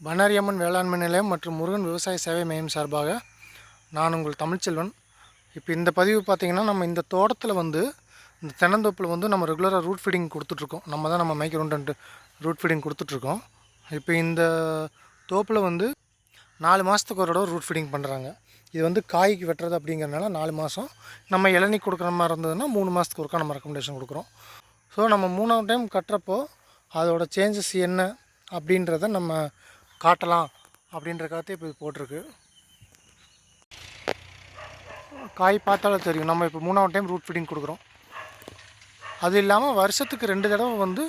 பண்ணாரியம்மன் வேளாண்மை நிலையம் மற்றும் முருகன் விவசாய சேவை மையம் சார்பாக நான் உங்கள் தமிழ்ச்செல்வன் இப்போ இந்த பதிவு பார்த்தீங்கன்னா நம்ம இந்த தோட்டத்தில் வந்து இந்த தென்னந்தோப்பில் வந்து நம்ம ரெகுலராக ரூட் ஃபீடிங் கொடுத்துட்ருக்கோம். நம்ம தான் நம்ம மைக்ரோன்ட்டு ரூட் ஃபீடிங் கொடுத்துட்ருக்கோம். இப்போ இந்த தோப்பில் வந்து நாலு மாதத்துக்கு ஒரு தடவை ரூட் ஃபீடிங் பண்ணுறாங்க இது வந்து காய்க்கு வெட்டுறது அப்படிங்கிறனால நாலு மாதம் நம்ம இளநீ கொடுக்குற மாதிரி இருந்ததுன்னா மூணு மாதத்துக்கு ஒருக்கா நம்ம ரெக்கமெண்டேஷன் கொடுக்குறோம். ஸோ நம்ம மூணாவது டைம் கட்டுறப்போ அதோட சேஞ்சஸ் என்ன அப்படின்றத நம்ம காட்டலாம் அப்படின்றக்காகத்தே இப்போ இது போட்டிருக்கு. காய் பார்த்தாலே தெரியும். நம்ம இப்போ மூணாவது டைம் ரூட் ஃபீடிங் கொடுக்குறோம். அது இல்லாமல் வருஷத்துக்கு ரெண்டு தடவை வந்து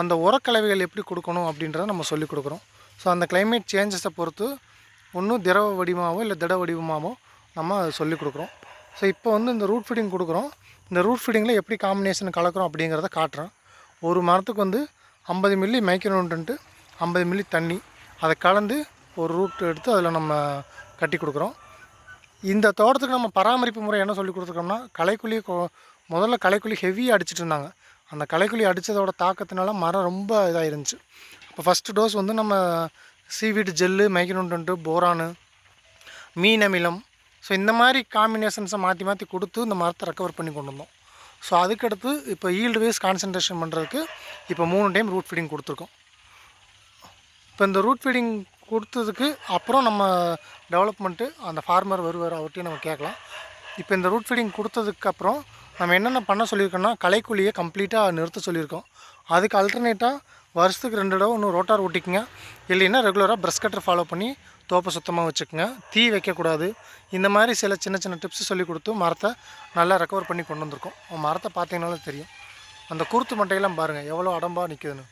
அந்த உரக்கலவைகள் எப்படி கொடுக்கணும் அப்படின்றத நம்ம சொல்லிக் கொடுக்குறோம். ஸோ அந்த கிளைமேட் சேஞ்சஸை பொறுத்து ஒன்றும் திரவ வடிவமாகவோ இல்லை திட வடிவமாகவோ நம்ம அதை சொல்லிக் கொடுக்குறோம். ஸோ இப்போ வந்து இந்த ரூட் ஃபீடிங் கொடுக்குறோம். இந்த ரூட் ஃபீடிங்கில் எப்படி காம்பினேஷன் கலக்கிறோம் அப்படிங்கிறத காட்டுறேன். ஒரு மரத்துக்கு வந்து ஐம்பது மில்லி மைக்ரோன்ட்டு ஐம்பது மில்லி தண்ணி அதை கலந்து ஒரு ரூட் எடுத்து அதில் நம்ம கட்டி கொடுக்குறோம். இந்த தோட்டத்துக்கு நம்ம பராமரிப்பு முறை என்ன சொல்லி கொடுத்துருக்கோம்னா களைக்குழி கொ- முதல்ல களைக்குழி ஹெவியாக அடிச்சிட்டு இருந்தாங்க. அந்த களைக்குழி அடித்ததோட தாக்கத்தினால மரம் ரொம்ப இதாக இருந்துச்சு. இப்போ ஃபஸ்ட்டு டோஸ் வந்து நம்ம சீவீடு ஜெல்லு மைக்ரோன்ட்டு போரானு மீன் அமிலம். ஸோ இந்த மாதிரி காம்பினேஷன்ஸை மாற்றி மாற்றி கொடுத்து இந்த மரத்தை ரெக்கவர் பண்ணி கொண்டு வந்தோம். ஸோ அதுக்கடுத்து இப்போ ஈல்டு வேஸ் கான்சன்ட்ரேஷன் பண்ணுறதுக்கு இப்போ மூணு டைம் ரூட் ஃபீடிங் கொடுத்துருக்கோம். இப்போ இந்த ரூட் ஃபீடிங் கொடுத்ததுக்கு அப்புறம் நம்ம டெவலப்மெண்ட்டு அந்த ஃபார்மர் வருவார் அவர்கிட்டையும் நம்ம கேட்கலாம். இப்போ இந்த ரூட் ஃபீடிங் கொடுத்ததுக்கப்புறம் நம்ம என்னென்ன பண்ண சொல்லியிருக்கோம்னா களைக்குழியை கம்ப்ளீட்டாக நிறுத்த சொல்லியிருக்கோம். அதுக்கு அல்டர்னேட்டாக வருஷத்துக்கு ரெண்டு தடவை இன்னும் ரோட்டார் ஓட்டிக்கங்க இல்லைன்னா ரெகுலராக ப்ரஷ் கட்டர் ஃபாலோ பண்ணி தோப்பை சுத்தமாக வச்சுக்கோங்க. தீ வைக்கக்கூடாது. இந்த மாதிரி சில சின்ன சின்ன டிப்ஸ் சொல்லி கொடுத்து மரத்தை நல்லா ரெக்கவர் பண்ணி கொண்டு வந்திருக்கோம். மரத்தை பார்த்தீங்கனாலும் தெரியும். அந்த குருத்து மட்டையெல்லாம் பாருங்கள் எவ்வளோ அடம்பாக நிற்குதுன்னு